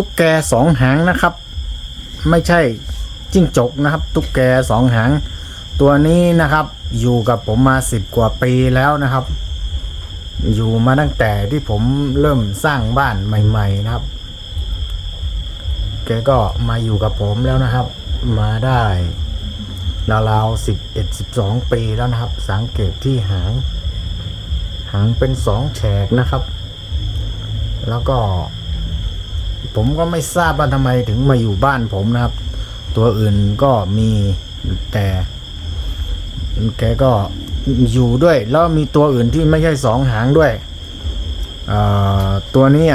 ตุ๊กแกสองหางนะครับ ไม่ใช่จิ้งจกนะครับ ตุ๊กแกสองหาง ตัวนี้นะครับ อยู่กับผมมาสิบกว่าปีแล้วนะครับ อยู่มาตั้งแต่ที่ผมเริ่มสร้างบ้านใหม่ ๆ นะครับ แกก็มาอยู่กับผมแล้วนะครับ มาได้ราวๆสิบเอ็ดสิบสองปีแล้วนะครับ สังเกตที่หาง หางเป็นสองแฉกนะครับ แล้วก็ ผมก็ไม่ทราบว่าทำไมถึงมาอยู่บ้านผมนะครับ ตัวอื่นก็มีแต่ แกก็อยู่ด้วย แล้วมีตัวอื่นที่ไม่ใช่สองหางด้วยตัวนี้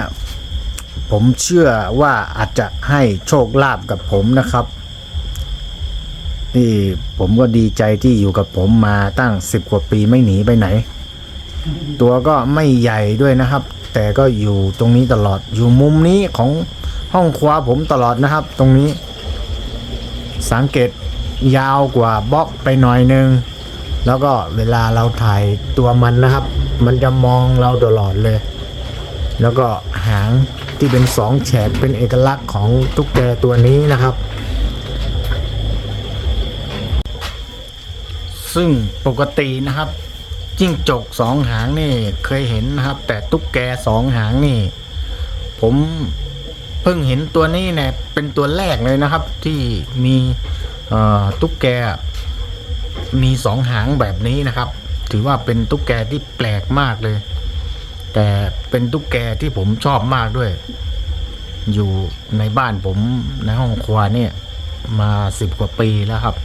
ผมเชื่อว่าอาจจะให้โชคลาภกับผมนะครับนี่ผมก็ดีใจที่อยู่กับผมมาตั้งสิบกว่าปีไม่หนีไปไหน ตัวก็ไม่ใหญ่ด้วยนะครับ แต่ก็อยู่ตรงนี้ตลอดอยู่มุมนี้ของห้องครัวผมตลอดนะครับ ตรงนี้ สังเกตยาวกว่าบล็อกไปหน่อยนึง แล้วก็เวลาเราถ่ายตัวมันนะครับ มันจะมองเราตลอดเลย แล้วก็หางที่เป็นสองแฉกเป็นเอกลักษณ์ของตุ๊กแกตัวนี้นะครับ ซึ่งปกตินะครับ จิ้งจกสองหางนี่เคยเห็นนะครับ แต่ตุ๊กแกสองหางนี่ ผมเพิ่งเห็นตัวนี้เนี่ยเป็นตัวแรกเลยนะครับ ที่มีตุ๊กแกมีสองหางแบบนี้นะครับ ถือว่าเป็นตุ๊กแกที่แปลกมากเลย แต่เป็นตุ๊กแกที่ผมชอบมากด้วย อยู่ในบ้านผมในห้องครัวเนี่ย มาสิบกว่าปีแล้วครับ